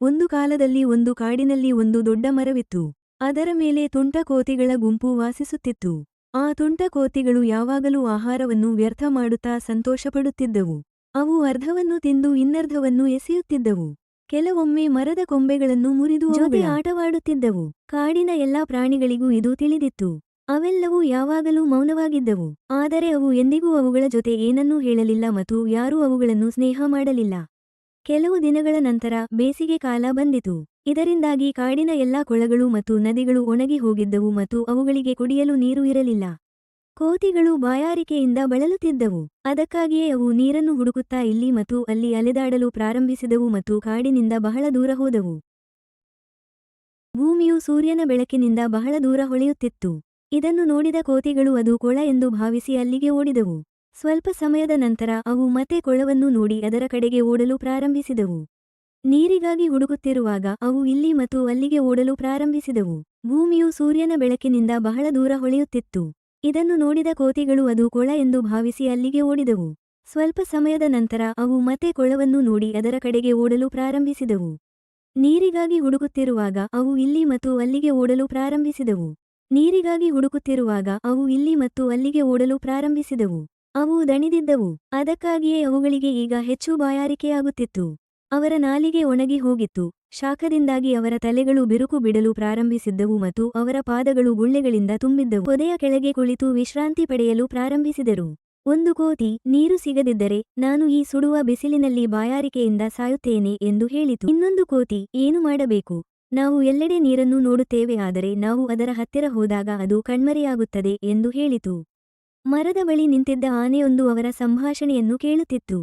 ಒಂದು ಕಾಲದಲ್ಲಿ ಒಂದು ಕಾಡಿನಲ್ಲಿ ಒಂದು ದೊಡ್ಡ ಮರವಿತ್ತು. ಅದರ ಮೇಲೆ ತುಂಟ ಕೋತಿಗಳ ಗುಂಪು ವಾಸಿಸುತ್ತಿತ್ತು. ಆ ತುಂಟ ಕೋತಿಗಳು ಯಾವಾಗಲೂ ಆಹಾರವನ್ನು ವ್ಯರ್ಥ ಮಾಡುತ್ತಾ ಸಂತೋಷಪಡುತ್ತಿದ್ದವು. ಅವು ಅರ್ಧವನ್ನು ತಿಂದು ಇನ್ನರ್ಧವನ್ನು ಎಸೆಯುತ್ತಿದ್ದವು. ಕೆಲವೊಮ್ಮೆ ಮರದ ಕೊಂಬೆಗಳನ್ನು ಮುರಿದು ಜೊತೆ ಆಟವಾಡುತ್ತಿದ್ದವು. ಕಾಡಿನ ಎಲ್ಲಾ ಪ್ರಾಣಿಗಳಿಗೂ ಇದು ತಿಳಿದಿತ್ತು. ಅವೆಲ್ಲವೂ ಯಾವಾಗಲೂ ಮೌನವಾಗಿದ್ದವು. ಆದರೆ ಅವು ಎಂದಿಗೂ ಅವುಗಳ ಜೊತೆ ಏನನ್ನೂ ಹೇಳಲಿಲ್ಲ ಮತ್ತು ಯಾರೂ ಅವುಗಳನ್ನು ಸ್ನೇಹ ಮಾಡಲಿಲ್ಲ. ಕೆಲವು ದಿನಗಳ ನಂತರ ಬೇಸಿಗೆ ಕಾಲ ಬಂದಿತು. ಇದರಿಂದಾಗಿ ಕಾಡಿನ ಎಲ್ಲಾ ಕೊಳಗಳು ಮತ್ತು ನದಿಗಳು ಒಣಗಿ ಹೋಗಿದ್ದವು ಮತ್ತು ಅವುಗಳಿಗೆ ಕುಡಿಯಲು ನೀರು ಇರಲಿಲ್ಲ. ಕೋತಿಗಳು ಬಾಯಾರಿಕೆಯಿಂದ ಬಳಲುತ್ತಿದ್ದವು. ಅದಕ್ಕಾಗಿಯೇ ಅವು ನೀರನ್ನು ಹುಡುಕುತ್ತಾ ಇಲ್ಲಿ ಮತ್ತು ಅಲ್ಲಿ ಅಲೆದಾಡಲು ಪ್ರಾರಂಭಿಸಿದವು ಮತ್ತು ಕಾಡಿನಿಂದ ಬಹಳ ದೂರ ಹೋದವು. ಭೂಮಿಯು ಸೂರ್ಯನ ಬೆಳಕಿನಿಂದ ಬಹಳ ದೂರ ಹೊಳೆಯುತ್ತಿತ್ತು. ಇದನ್ನು ನೋಡಿದ ಕೋತಿಗಳು ಅದು ಕೊಳ ಎಂದು ಭಾವಿಸಿ ಅಲ್ಲಿಗೆ ಓಡಿದವು. ಸ್ವಲ್ಪ ಸಮಯದ ನಂತರ ಅವು ಮತ್ತೆ ಕೊಳವನ್ನು ನೋಡಿ ಅದರ ಕಡೆಗೆ ಓಡಲು ಪ್ರಾರಂಭಿಸಿದವು. ನೀರಿಗಾಗಿ ಹುಡುಕುತ್ತಿರುವಾಗ ಅವು ಇಲ್ಲಿ ಮತ್ತು ಅಲ್ಲಿಗೆ ಓಡಲು ಪ್ರಾರಂಭಿಸಿದವು. ಭೂಮಿಯು ಸೂರ್ಯನ ಬೆಳಕಿನಿಂದ ಬಹಳ ದೂರ ಹೊಳೆಯುತ್ತಿತ್ತು. ಇದನ್ನು ನೋಡಿದ ಕೋತಿಗಳು ಅದು ಕೊಳ ಎಂದು ಭಾವಿಸಿ ಅಲ್ಲಿಗೆ ಓಡಿದವು. ಸ್ವಲ್ಪ ಸಮಯದ ನಂತರ ಅವು ಮತ್ತೆ ಕೊಳವನ್ನು ನೋಡಿ ಅದರ ಕಡೆಗೆ ಓಡಲು ಪ್ರಾರಂಭಿಸಿದವು. ನೀರಿಗಾಗಿ ಹುಡುಕುತ್ತಿರುವಾಗ ಅವು ಇಲ್ಲಿ ಮತ್ತು ಅಲ್ಲಿಗೆ ಓಡಲು ಪ್ರಾರಂಭಿಸಿದವು. ನೀರಿಗಾಗಿ ಹುಡುಕುತ್ತಿರುವಾಗ ಅವು ಇಲ್ಲಿ ಮತ್ತು ಅಲ್ಲಿಗೆ ಓಡಲು ಪ್ರಾರಂಭಿಸಿದವು. ಅವು ದಣಿದಿದ್ದವು. ಅದಕ್ಕಾಗಿಯೇ ಅವುಗಳಿಗೆ ಈಗ ಹೆಚ್ಚು ಬಾಯಾರಿಕೆಯಾಗುತ್ತಿತ್ತು. ಅವರ ನಾಲಿಗೆ ಒಣಗಿ ಹೋಗಿತ್ತು. ಶಾಖದಿಂದಾಗಿ ಅವರ ತಲೆಗಳು ಬಿರುಕು ಬಿಡಲು ಪ್ರಾರಂಭಿಸಿದ್ದವು ಮತ್ತು ಅವರ ಪಾದಗಳು ಗುಳ್ಳೆಗಳಿಂದ ತುಂಬಿದ್ದವು. ಪೊದೆಯ ಕೆಳಗೆ ಕುಳಿತು ವಿಶ್ರಾಂತಿ ಪಡೆಯಲು ಪ್ರಾರಂಭಿಸಿದರು. ಒಂದು ಕೋತಿ, ನೀರು ಸಿಗದಿದ್ದರೆ ನಾನು ಈ ಸುಡುವ ಬಿಸಿಲಿನಲ್ಲಿ ಬಾಯಾರಿಕೆಯಿಂದ ಸಾಯುತ್ತೇನೆ ಎಂದು ಹೇಳಿತು. ಇನ್ನೊಂದು ಕೋತಿ, ಏನು ಮಾಡಬೇಕು? ನಾವು ಎಲ್ಲೆಡೆ ನೀರನ್ನು ನೋಡುತ್ತೇವೆ ಆದರೆ ನಾವು ಅದರ ಹತ್ತಿರ ಹೋದಾಗ ಅದು ಕಣ್ಮರೆಯಾಗುತ್ತದೆ ಎಂದು ಹೇಳಿತು. ಮರದ ಬಳಿ ನಿಂತಿದ್ದ ಆನೆಯೊಂದು ಅವರ ಸಂಭಾಷಣೆಯನ್ನು ಕೇಳುತ್ತಿತ್ತು.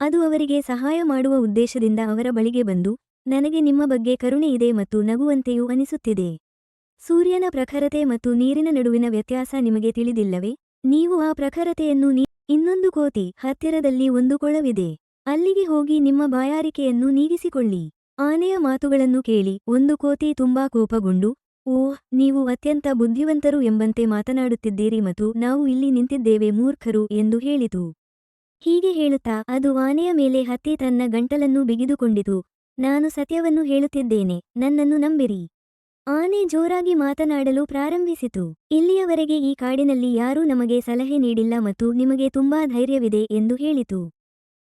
ಅದು ಅವರಿಗೆ ಸಹಾಯ ಮಾಡುವ ಉದ್ದೇಶದಿಂದ ಅವರ ಬಳಿಗೆ ಬಂದು, ನನಗೆ ನಿಮ್ಮ ಬಗ್ಗೆ ಕರುಣೆ ಇದೆ ಮತ್ತು ನಗುವಂತೆಯೂ ಅನಿಸುತ್ತಿದೆ. ಸೂರ್ಯನ ಪ್ರಖರತೆ ಮತ್ತು ನೀರಿನ ನಡುವಿನ ವ್ಯತ್ಯಾಸ ನಿಮಗೆ ತಿಳಿದಿಲ್ಲವೇ? ನೀವು ಆ ಪ್ರಖರತೆಯನ್ನು ನೀ, ಇನ್ನೊಂದು ಕೋತಿ ಹತ್ತಿರದಲ್ಲಿ ಒಂದು ಕೊಳವಿದೆ. ಅಲ್ಲಿಗೆ ಹೋಗಿ ನಿಮ್ಮ ಬಾಯಾರಿಕೆಯನ್ನು ನೀಗಿಸಿಕೊಳ್ಳಿ. ಆನೆಯ ಮಾತುಗಳನ್ನು ಕೇಳಿ, ಒಂದು ಕೋತಿ ತುಂಬಾ ಕೋಪಗೊಂಡು ಓಹ್, ನೀವು ಅತ್ಯಂತ ಬುದ್ಧಿವಂತರು ಎಂಬಂತೆ ಮಾತನಾಡುತ್ತಿದ್ದೀರಿ ಮತ್ತು ನಾವು ಇಲ್ಲಿ ನಿಂತಿದ್ದೇವೆ ಮೂರ್ಖರು ಎಂದು ಹೇಳಿತು. ಹೀಗೆ ಹೇಳುತ್ತಾ ಅದು ಆನೆಯ ಮೇಲೆ ಹತ್ತಿ ತನ್ನ ಗಂಟಲನ್ನು ಬಿಗಿದುಕೊಂಡಿತು. ನಾನು ಸತ್ಯವನ್ನು ಹೇಳುತ್ತಿದ್ದೇನೆ, ನನ್ನನ್ನು ನಂಬಿರಿ. ಆನೆ ಜೋರಾಗಿ ಮಾತನಾಡಲು ಪ್ರಾರಂಭಿಸಿತು. ಇಲ್ಲಿಯವರೆಗೆ ಈ ಕಾಡಿನಲ್ಲಿ ಯಾರೂ ನಮಗೆ ಸಲಹೆ ನೀಡಿಲ್ಲ ಮತ್ತು ನಿಮಗೆ ತುಂಬಾ ಧೈರ್ಯವಿದೆ ಎಂದು ಹೇಳಿತು.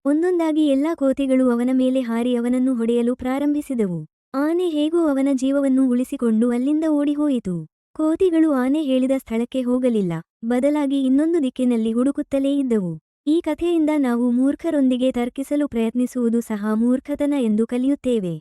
ಒಂದೊಂದಾಗಿ ಎಲ್ಲಾ ಕೋತಿಗಳು ಅವನ ಮೇಲೆ ಹಾರಿ ಅವನನ್ನು ಹೊಡೆಯಲು ಪ್ರಾರಂಭಿಸಿದವು. ಆನೆ ಹೇಗೂ ಅವನ ಜೀವವನ್ನು ಉಳಿಸಿಕೊಂಡು ಅಲ್ಲಿಂದ ಓಡಿಹೋಯಿತು. ಕೋತಿಗಳು ಆನೆ ಹೇಳಿದ ಸ್ಥಳಕ್ಕೆ ಹೋಗಲಿಲ್ಲ. ಬದಲಾಗಿ ಇನ್ನೊಂದು ದಿಕ್ಕಿನಲ್ಲಿ ಹುಡುಕುತ್ತಲೇ ಇದ್ದವು. ಈ ಕಥೆಯಿಂದ ನಾವು ಮೂರ್ಖರೊಂದಿಗೆ ತರ್ಕಿಸಲು ಪ್ರಯತ್ನಿಸುವುದು ಸಹ ಮೂರ್ಖತನ ಎಂದು ಕಲಿಯುತ್ತೇವೆ.